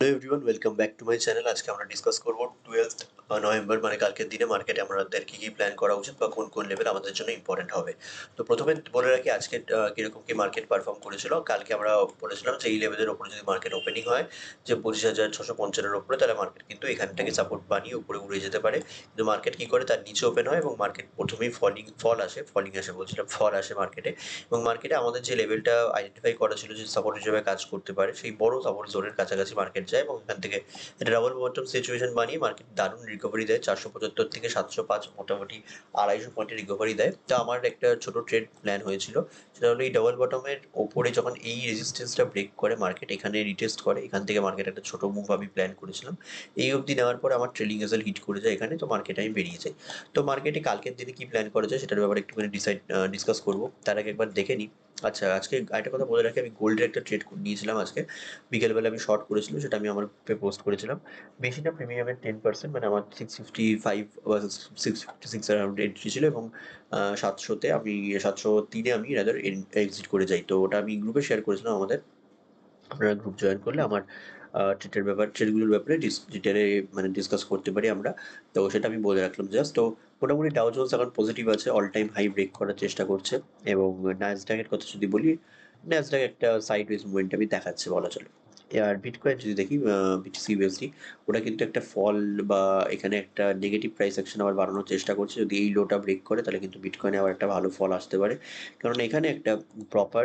Hello everyone welcome back to my channel আজকে আমরা discuss করব টুয়েলথ নভেম্বর মানে কালকের দিনে মার্কেটে আমাদের কী কী প্ল্যান করা উচিত বা কোন কোন লেভেল আমাদের জন্য ইম্পর্টেন্ট হবে। তো প্রথমে বলে রাখি আজকে কীরকম কি মার্কেট পারফর্ম করেছিল। কালকে আমরা বলেছিলাম যে এই লেভেলের ওপরে যদি মার্কেট ওপেনিং হয়, যে পঁচিশ হাজার ছশো পঞ্চান্নের ওপরে তাহলে মার্কেট কিন্তু এখান থেকে সাপোর্ট বানিয়ে উপরে উড়ে যেতে পারে। কিন্তু মার্কেট কী করে? তার নিচে ওপেন হয় এবং মার্কেট প্রথমেই ফলিং ফল আসে ফলিং আসে বলছিলাম ফল আসে মার্কেটে এবং মার্কেটে আমাদের যে লেভেলটা আইডেন্টিফাই করা ছিল যে সাপোর্ট হিসেবে কাজ করতে পারে, সেই বড় সাপোর্ট জোনের কাছাকাছি মার্কেট যায় এবং এখান থেকে ডাবল বটম সিচুয়েশন বানিয়ে মার্কেট দারুণ রিকভারি দেয়। চারশো পঁচাত্তর থেকে সাতশো পাঁচ মোটামুটি আড়াইশো পয়েন্টের রিকভারি দেয়। তো আমার একটা ছোট ট্রেড প্ল্যান হয়েছিল। সেটা হলো এই ডাবল বটমের ওপরে যখন এই রেজিস্ট্যান্সটা ব্রেক করে মার্কেট এখানে রিটেস্ট করে, এখান থেকে মার্কেট একটা ছোট মুভ আমি প্ল্যান করেছিলাম। এই অবধি নেওয়ার পর আমার ট্রেলিং এজেল হিট করে যায় এখানে, তো মার্কেট আমি বেরিয়ে যাই। তো মার্কেটে কালকের দিনে কি প্ল্যান করা যায় সেটার ব্যাপারে একটুখানি ডিসাইড ডিসকাস করব। তার আগে একবার দেখে নিই। আচ্ছা আজকে একটা কথা বলে রাখি, আমি গোল্ডের একটা ট্রেড নিয়েছিলাম আজকে। বিকেলবেলা আমি শর্ট করেছিলাম সেটা আমি আমার পোস্ট করেছিলাম। বেশি না প্রিমিয়ামের টেন পার্সেন্ট মানে আমার সিক্স ফিফটি ফাইভ বা six fifty six around entry ছিল এবং সাতশোতে আমি, সাতশো তিনে আমি রাদার এক্সিট করে যাই। তো ওটা আমি গ্রুপে শেয়ার করেছিলাম আমাদের। আপনারা গ্রুপ জয়েন করলে আমার ট্রেডের ব্যাপার ট্রেডগুলোর ব্যাপারে ডিটেলে মানে ডিসকাস করতে পারি আমরা। তো সেটা আমি বলে রাখলাম জাস্ট তো মোটামুটি ডাউ জোন্স এখন পজিটিভ আছে অল টাইম হাই ব্রেক করার চেষ্টা করছে এবং ন্যাসডাকের কথা যদি বলি ন্যাসডাক একটা সাইড ওয়েজ মুভমেন্ট আমি দেখাচ্ছে বলা চলে। আর বিটকয়েন যদি দেখি বিটিসি ইউএসডি ওটা কিন্তু একটা ফল বা এখানে একটা নেগেটিভ প্রাইস অ্যাকশন আবার বাড়ানোর চেষ্টা করছে। যদি এই লোটা ব্রেক করে, তাহলে কিন্তু বিটকয়েনে আবার একটা ভালো ফল আসতে পারে। কারণ এখানে একটা প্রপার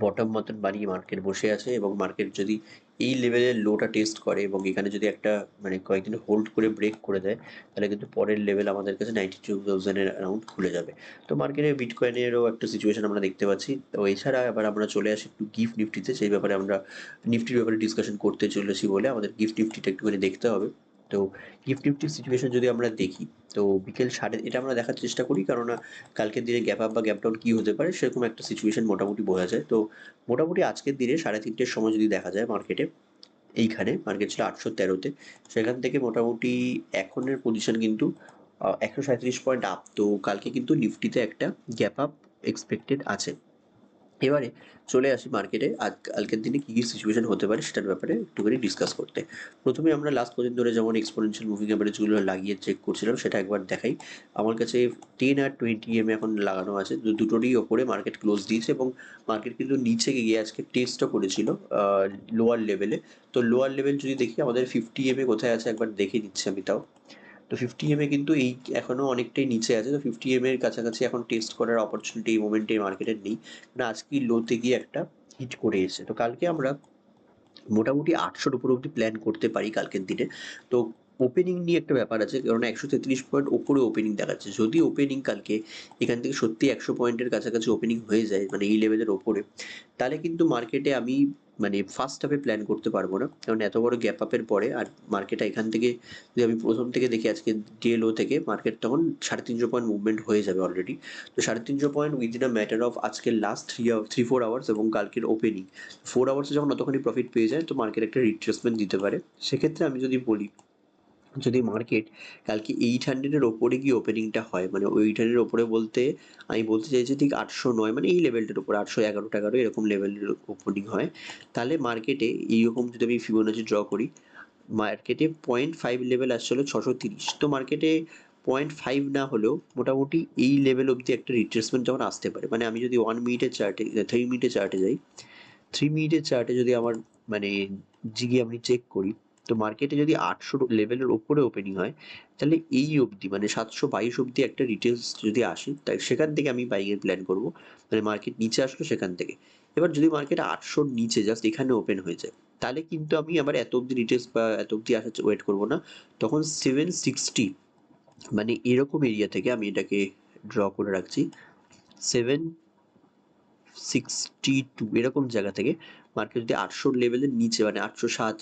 বটম মতন বানিয়ে মার্কেট বসে আছে এবং মার্কেট যদি এই লেভেলের লোটা টেস্ট করে এবং এখানে যদি একটা মানে কয়েকদিন হোল্ড করে ব্রেক করে দেয়, তাহলে কিন্তু পরের লেভেল আমাদের কাছে নাইনটি টু থাউজেন্ডের অ্যারাউন্ড খুলে যাবে। তো মার্কেটে বিটকয়েনেরও একটা সিচুয়েশন আমরা দেখতে পাচ্ছি। তো এছাড়া আবার আমরা চলে আসি একটু গিফট নিফটিতে সেই ব্যাপারে আমরা নিফটির ব্যাপারে ডিসকাশন করতে চলেছি বলে আমাদের গিফট নিফটিটা একটুখানি দেখতে হবে। তো গিফট নিফটির সিচুয়েশন যদি আমরা দেখি, তো বিকেল সাড়ে, এটা আমরা দেখার চেষ্টা করি। কারণ কালকের দিনে গ্যাপ আপ বা গ্যাপ ডাউন কী হতে পারে সেরকম একটা সিচুয়েশন মোটামুটি বোঝা যায়। তো মোটামুটি আজকের দিনে সাড়ে তিনটের সময় যদি দেখা যায় মার্কেটে এইখানে মার্কেট ছিল আটশো তেরোতে, সেখান থেকে মোটামুটি এখনের পজিশন কিন্তু একশো সাঁত্রিশ পয়েন্ট আপ তো কালকে কিন্তু নিফটিতে একটা গ্যাপ আপ এক্সপেক্টেড আছে। এবারে চলে আসি মার্কেটে কালকের দিনে কী কী সিচুয়েশন হতে পারে সেটার ব্যাপারে একটুখানি ডিসকাস করতে। প্রথমে আমরা লাস্ট কদিন ধরে যেমন এক্সপোনেনশিয়াল মুভিং অ্যাভারেজগুলো লাগিয়ে চেক করছিলাম, সেটা একবার দেখাই। আমার কাছে টেন আর টোয়েন্টি এম এখন লাগানো আছে। দুটোরই ওপরে মার্কেট ক্লোজ দিয়েছে এবং মার্কেট কিন্তু নিচে গিয়ে আজকে টেস্টও করেছিল লোয়ার লেভেলে তো লোয়ার লেভেল যদি দেখি, আমাদের ফিফটি এম কোথায় আছে একবার দেখে নিচ্ছি আমি তাও। তো ফিফটি এম এ কিন্তু এই এখনও অনেকটাই নিচে আছে। তো ফিফটি এম এর কাছাকাছি এখন টেস্ট করার অপরচুনিটি এই মোমেন্টে মার্কেটের নেই। না, আজকে লোতে গিয়ে একটা হিট করে এসেছে। তো কালকে আমরা মোটামুটি আটশোর উপর অব্দি প্ল্যান করতে পারি কালকের দিনে। তো ওপেনিং নিয়ে একটা ব্যাপার আছে, কারণ একশো তেত্রিশ পয়েন্ট ওপরে ওপেনিং দেখাচ্ছে। যদি ওপেনিং কালকে এখান থেকে সত্যি একশো পয়েন্টের কাছাকাছি ওপেনিং হয়ে যায় মানে এই লেভেলের ওপরে, তাহলে কিন্তু মার্কেটে আমি মানে ফার্স্ট হাফে প্ল্যান করতে পারব না। কারণ এত বড় গ্যাপ আপের পরে আর মার্কেট এখান থেকে, যদি আমি প্রথম থেকে দেখি আজকে ডিএলও থেকে মার্কেট তখন সাড়ে তিনশো পয়েন্ট মুভমেন্ট হয়ে যাবে অলরেডি তো সাড়ে তিনশো point within a matter of আজকের last three three four hours এবং কালকের ওপেনিং ফোর আওয়ার্সে যখন অতখানি প্রফিট পেয়ে যায়, তো মার্কেট একটা রিট্রেসমেন্ট দিতে পারে। সেক্ষেত্রে আমি যদি বলি যদি মার্কেট কালকে এইট হান্ড্রেডের ওপরে গিয়ে ওপেনিংটা হয় মানে এইট হান্ড্রেডের ওপরে বলতে আমি বলতে চাইছি ঠিক আটশো নয় মানে এই লেভেলটার উপরে, আটশো এগারো টাকারও এরকম লেভেলের ওপেনিং হয়। তাহলে মার্কেটে এইরকম যদি আমি ফিবোনাচি ড্র করি মার্কেটে পয়েন্ট ফাইভ লেভেল আসছিল ছশো তিরিশ। তো মার্কেটে পয়েন্ট ফাইভ না হলেও মোটামুটি এই লেভেল অবধি একটা রিট্রেসমেন্ট যখন আসতে পারে মানে আমি যদি ওয়ান মিনিটের চার্টে থ্রি মিনিটের চার্টে যাই থ্রি মিনিটের চার্টে যদি আমার মানে জিগি আমি চেক করি তো মার্কেটে যদি আটশো লেভেলের ওপরে ওপেনিং হয়, তাহলে এই অবধি মানে সাতশো বাইশ অবধি একটা রিটেলস যদি আসে তাই সেখান থেকে আমি বাইকের প্ল্যান করব। মানে মার্কেট নিচে আসলো সেখান থেকে। এবার যদি মার্কেট আটশোর নিচে জাস্ট এখানে ওপেন হয়ে যায়, তাহলে কিন্তু আমি আবার এত অবধি রিটেলস বা এত অবধি আসার ওয়েট করব না। তখন সেভেন সিক্সটি মানে এরকম এরিয়া থেকে আমি এটাকে ড্র করে রাখছি। সেভেন সিক্সটি টু এরকম জায়গা থেকে মার্কেট যদি আটশোর লেভেলের নিচে মানে আটশো সাত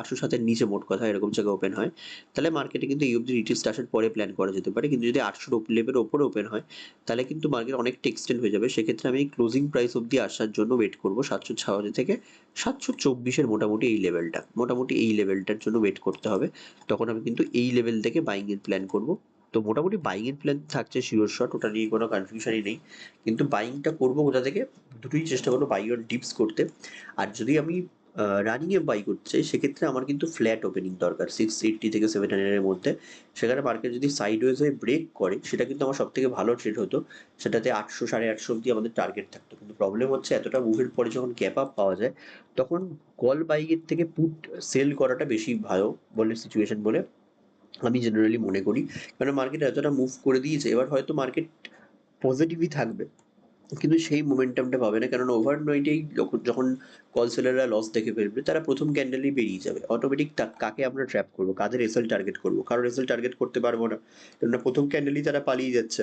আটশো সাতের নিচে মোট কথা, এরকম জায়গায় ওপেন হয়, তাহলে মার্কেটে কিন্তু এই অবধি রিটেস্ট আসার পরে প্ল্যান করা যেতে পারে। কিন্তু যদি আটশোর লেভেলের ওপরে ওপেন হয়, তাহলে কিন্তু মার্কেট অনেকটা এক্সটেন্ড হয়ে যাবে। সেক্ষেত্রে আমি ক্লোজিং প্রাইস অবধি আসার জন্য ওয়েট করব সাতশো ছাওয়াশি থেকে সাতশো চব্বিশের মোটামুটি এই লেভেলটা মোটামুটি এই লেভেলটার জন্য ওয়েট করতে হবে। তখন আমি কিন্তু এই লেভেল থেকে বাইং এর প্ল্যান করব। তো মোটামুটি বাইংয়ের প্ল্যান থাকছে শিওর শট ওটা নিয়ে কোনো কনফিউশনই নেই। কিন্তু বাইংটা করব কোথা থেকে? দুটোই চেষ্টা করব বাই অন ডিপস করতে। আর যদি আমি রানিং এ বাই করতে চাই, সেক্ষেত্রে আমার কিন্তু ফ্ল্যাট ওপেনিং দরকার সিক্স এইটটি থেকে সেভেন হান্ড্রেডের মধ্যে। সেখানে মার্কেট যদি সাইড ওয়েজ হয়ে ব্রেক করে, সেটা কিন্তু আমার সব থেকে ভালো ট্রেড হতো। সেটাতে আটশো, সাড়ে আটশো অব্দি আমাদের টার্গেট থাকতো। কিন্তু প্রবলেম হচ্ছে, এতটা মুভের পরে যখন গ্যাপ আপ পাওয়া যায়, তখন কল বাইকের থেকে পুট সেল করাটা বেশি ভালো বলে সিচুয়েশন বলে। আমি জেনারেলি মনে করি। কারণ মার্কেট এতটা মুভ করে দিয়েছে, এবার হয়তো মার্কেট পজিটিভই থাকবে। কিন্তু সেই মোমেন্টামটা পাবে না কারণ ওভার নাইটেই যখন কল সেলাররা লস দেখে ফেলবে, তারা প্রথম ক্যান্ডেলেই বেরিয়ে যাবে। অটোমেটিক কাকে আমরা ট্র্যাপ করব? কাদের রেজাল্ট টার্গেট করব? কারও রেজাল্ট টার্গেট করতে পারব না। কেননা প্রথম ক্যান্ডেলই তারা পালিয়ে যাচ্ছে।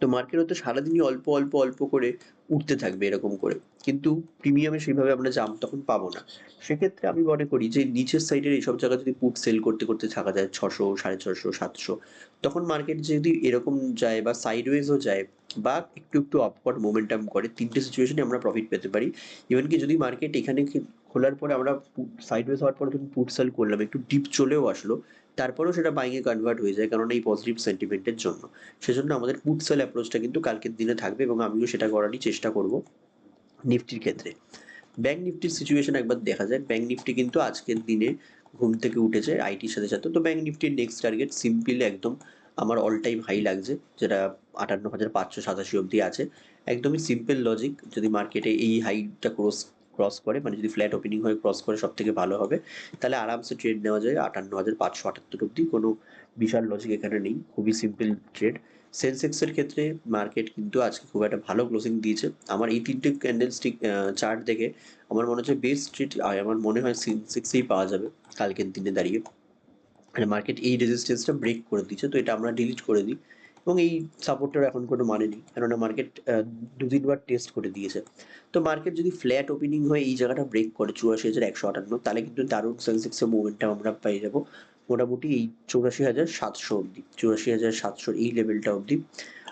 তো মার্কেট হয়তো সারাদিনই অল্প অল্প অল্প করে উঠতে থাকবে এরকম করে। কিন্তু প্রিমিয়ামে সেইভাবে আমরা জাম তখন পাবো না। সেক্ষেত্রে আমি মনে করি যে নিচের সাইডের এইসব জায়গা যদি পুট সেল করতে করতে থাকা যায় ছশো, সাড়ে ছশো, সাতশো, তখন মার্কেট যদি এরকম যায় বা সাইডওয়েজও যায় বা একটু একটু আপওয়ার্ড মোমেন্টাম করে, তিনটে সিচুয়েশনে আমরা প্রফিট পেতে পারি। ইভেন কি যদি মার্কেট এখানে খোলার পরে আমরা সাইডওয়েজ হওয়ার পরে যখন পুট সেল করলাম, একটু ডিপ চলেও আসলো তারপরেও সেটা বাইংয়ে কনভার্ট হয়ে যায় কারণ এই পজিটিভ সেন্টিমেন্টের জন্য। সেজন্য আমাদের পুট সেল অ্যাপ্রোচটা কিন্তু কালকের দিনে থাকবে এবং আমিও সেটা করারই চেষ্টা করব নিফটির ক্ষেত্রে। ব্যাংক নিফটির সিচুয়েশন একবার দেখা যায় ব্যাংক নিফটি কিন্তু আজকের দিনে ঘুম থেকে উঠেছে আইটির সাথে সাথে। তো ব্যাংক নিফটির নেক্সট টার্গেট সিম্পল একদম আমার অল টাইম হাই লাগছে, যেটা আটান্ন হাজার পাঁচশো সাতাশি অবধি আছে। একদমই সিম্পল লজিক যদি মার্কেটে এই হাইটা ক্রস ক্রস করে মানে যদি ফ্ল্যাট ওপেনিং হয়ে ক্রস করে সব থেকে ভালো হবে, তাহলে আরামসে ট্রেড নেওয়া যায়। আটান্ন হাজার পাঁচশো আটাত্তর অবধি কোনো বিশাল লজিক এখানে নেই, খুবই সিম্পল ট্রেড সেন্সেক্সের ক্ষেত্রে মার্কেট কিন্তু আজকে খুব একটা ভালো ক্লোজিং দিয়েছে। আমার এই তিনটে ক্যান্ডেল স্টিক চার্ট দেখে আমার মনে হচ্ছে বেস্ট ট্রেড আমার মনে হয় সেন্সেক্সেই পাওয়া যাবে কালকের দিনে দাঁড়িয়ে। মার্কেট এই রেজিস্ট্যান্সটা ব্রেক করে দিচ্ছে, তো এটা আমরা ডিলিট করে দিই। এবং এই সাপোর্টটার এখন কোনো মানে নেই। কেননা মার্কেট দু তিনবার টেস্ট করে দিয়েছে। তো মার্কেট যদি ফ্ল্যাট ওপেনিং হয়ে এই জায়গাটা ব্রেক করে, চুরাশি হাজার একশো আটান্ন, তাহলে কিন্তু দারুণ সেন্সেক্সের মুভমেন্টটা আমরা পেয়ে যাব মোটামুটি এই চৌরাশি হাজার সাতশো অবধি। চুরাশি হাজার সাতশোর এই লেভেলটা অবধি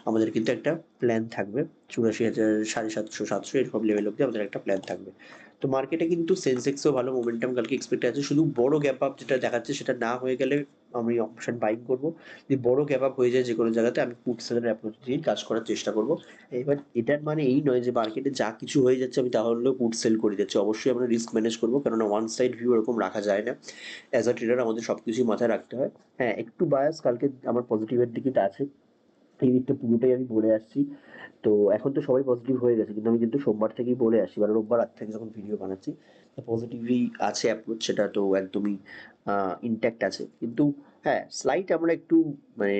আমাদের কিন্তু একটা প্ল্যান থাকবে। চুরাশি হাজার সাড়ে সাতশো সাতশো এরকম লেভেল অবধি আমাদের একটা প্ল্যান থাকবে। তো মার্কেটে কিন্তু সেন্সেক্সও ভালো মোমেন্টাম কালকে এক্সপেক্ট আছে। শুধু বড় গ্যাপ আপ যেটা দেখাচ্ছে সেটা না হয়ে গেলে আমি অপশন বাইক করব। যদি বড় গ্যাপ আপ হয়ে যায় যে কোনো জায়গাতে, আমি পুট সেলের অ্যাপ্রোচ দিয়ে কাজ করার চেষ্টা করব। এবার এটার মানে এই নয় যে মার্কেটে যা কিছু হয়ে যাচ্ছে আমি তাহলেও পুট সেল করে যাচ্ছি অবশ্যই আমরা রিস্ক ম্যানেজ করব, কেননা ওয়ান সাইড ভিউ এরকম রাখা যায় না। অ্যাজ আ ট্রেডার আমাদের সব কিছুই মাথায় রাখতে হয়। হ্যাঁ একটু বায়াস কালকে আমার পজিটিভের দিকে আছে। এই দিকটা পুরোটাই আমি বলে আসছি। তো এখন তো সবাই পজিটিভ হয়ে গেছে, কিন্তু আমি কিন্তু সোমবার থেকেই বলে আসছি মানে রোববার রাত থেকে যখন ভিডিও বানাচ্ছি পজিটিভই আছে অ্যাপ্রোচ সেটা তো একদমই ইনট্যাক্ট আছে। কিন্তু হ্যাঁ স্লাইট আমরা একটু মানে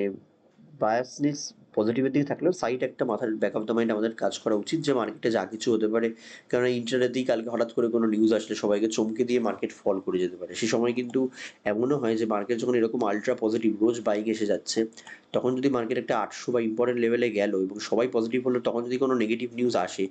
বায়াসনেস পজিটিভের দিকে থাকলেও সাইড একটা মাথার ব্যাক অফ দ্য মাইন্ড আমাদের কাজ করা উচিত যে মার্কেটে যা কিছু হতে পারে। কেননা ইন্টারনেট দিয়ে কালকে হঠাৎ করে কোনো নিউজ আসলে সবাইকে চমকে দিয়ে মার্কেট ফল করে যেতে পারে। সে সময় কিন্তু এমনও হয় যে মার্কেট যখন এরকম আলট্রা পজিটিভ রোজ বাইক এসে যাচ্ছে, তখন যদি মার্কেট একটা আটশো বা ইম্পর্টেন্ট লেভেলে গেল এবং সবাই পজিটিভ হলো, তখন যদি কোনো নেগেটিভ নিউজ আসে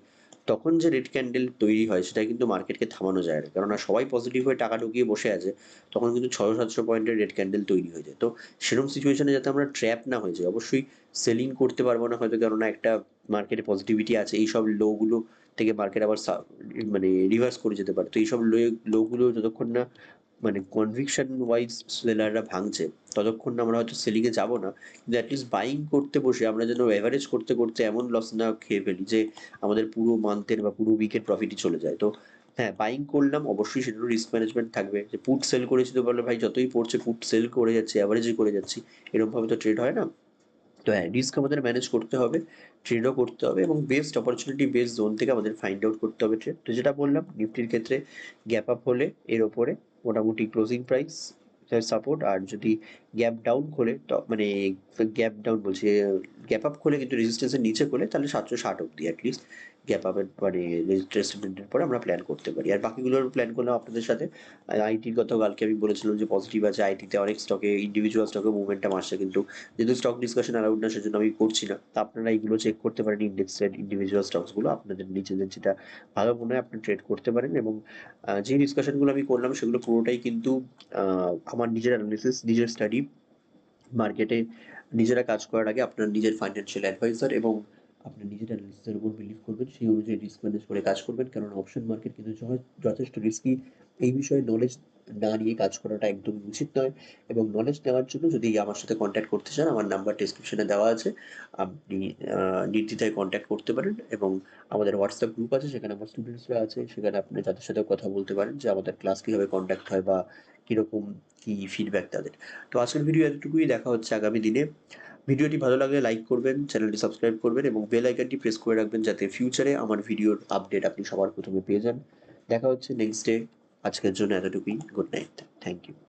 তখন যে রেড ক্যান্ডেল তৈরি হয়, সেটা কিন্তু মার্কেটকে থামানো যায় না। কেননা সবাই পজিটিভ হয়ে টাকা ঢুকিয়ে বসে আছে, তখন কিন্তু ছশো সাতশো পয়েন্টের রেড ক্যান্ডেল তৈরি হয়ে যায়। তো সেরকম সিচুয়েশনে যাতে আমরা ট্র্যাপ না হয়ে যাই, অবশ্যই সেলিং করতে পারব না হয়তো, কেননা একটা মার্কেটে পজিটিভিটি আছে, এইসব লোগুলো থেকে মার্কেট আবার মানে রিভার্স করে যেতে পারে। তো এইসব লোগুলো যতক্ষণ না মানে কনভিকশন ওয়াইজ সেলাররা ভাঙছে। ততক্ষণ আমরা হয়তো সেলিংয়ে যাব না। কিন্তু অ্যাটলিস্ট বাইং করতে বসে আমরা যেন অ্যাভারেজ করতে করতে এমন লস না খেয়ে ফেলি যে আমাদের পুরো মান্থের বা পুরো উইকের প্রফিটই চলে যায়। তো হ্যাঁ বাইং করলাম, অবশ্যই সেটারও রিস্ক ম্যানেজমেন্ট থাকবে। যে পুট সেল করেছি তো বলে, ভাই, যতই পড়ছে পুট সেল করে যাচ্ছে অ্যাভারেজই করে যাচ্ছি। এরকমভাবে তো ট্রেড হয় না? তো হ্যাঁ রিস্ক আমাদের ম্যানেজ করতে হবে ট্রেডও করতে হবে এবং বেস্ট অপরচুনিটি বেস্ট জোন থেকে আমাদের ফাইন্ড আউট করতে হবে ট্রেড তো যেটা বললাম নিফটির ক্ষেত্রে গ্যাপ আপ হলে এর ওপরে মোটামুটি ক্লোজিং প্রাইস সাপোর্ট আর যদি গ্যাপ ডাউন খোলে মানে গ্যাপ ডাউন বলছে গ্যাপ আপ খোলে কিন্তু রেজিস্ট্যান্সের নিচে খোলে তাহলে সাতশো ষাট অব্দি অ্যাটলিস্ট গ্যাপ আপের মানে রেজিস্ট্রেশনের পরে আমরা প্ল্যান করতে পারি। আর বাকিগুলোর প্ল্যান করলাম আপনাদের সাথে। আইটির কথাও কালকে আমি বলেছিলাম যে পজিটিভ আছে আইটিতে অনেক স্টকে ইন্ডিভিজুয়াল স্টকে মুভমেন্টটা আসছে কিন্তু যেহেতু স্টক ডিসকাশন অ্যালাউড না, সেজন্য আমি করছি না। তা আপনারা এইগুলো চেক করতে পারেন ইন্ডেক্সের ইন্ডিভিজুয়াল স্টকসগুলো আপনাদের নিজেদের যেটা ভালো মনে হয় আপনি ট্রেড করতে পারেন এবং যে ডিসকাশনগুলো আমি করলাম, সেগুলো পুরোটাই কিন্তু আমার নিজের অ্যানালিসিস নিজের স্টাডি মার্কেটে নিজেরা কাজ করার আগে আপনার নিজের ফাইন্যান্সিয়াল অ্যাডভাইজার এবং আপনার নিজের অ্যানালিসিসের উপর বিলিভ করবেন, সেই অনুযায়ী রিস্ক ম্যানেজ করে কাজ করবেন। কারণ অপশন মার্কেট কিন্তু যথেষ্ট রিস্কি এই বিষয়ে নলেজ না নিয়ে কাজ করাটা একদমই উচিত নয়। এবং নলেজ নেওয়ার জন্য যদি আমার সাথে কন্ট্যাক্ট করতে চান, আমার নাম্বার ডেসক্রিপশনে দেওয়া আছে। আপনি নির্দ্বিধায় কন্ট্যাক্ট করতে পারেন এবং আমাদের হোয়াটসঅ্যাপ গ্রুপ আছে, সেখানে আমার স্টুডেন্টসরা আছে। সেখানে আপনি তাদের সাথেও কথা বলতে পারেন যে আমাদের ক্লাস কীভাবে কন্ট্যাক্ট হয় বা কীরকম কী ফিডব্যাক তাদের। তো আজকের ভিডিও এতটুকুই। দেখা হচ্ছে আগামী দিনে। ভিডিওটি ভালো লাগলে লাইক করবেন চ্যানেলটি সাবস্ক্রাইব করবেন এবং বেল আইকনটি প্রেস করে রাখবেন যাতে ফিউচারে আমার ভিডিওর আপডেট আপনি সবার প্রথমে পেয়ে যান। দেখা হচ্ছে নেক্সট ডে আজকের জন্য এতটুকুই। Good night thank you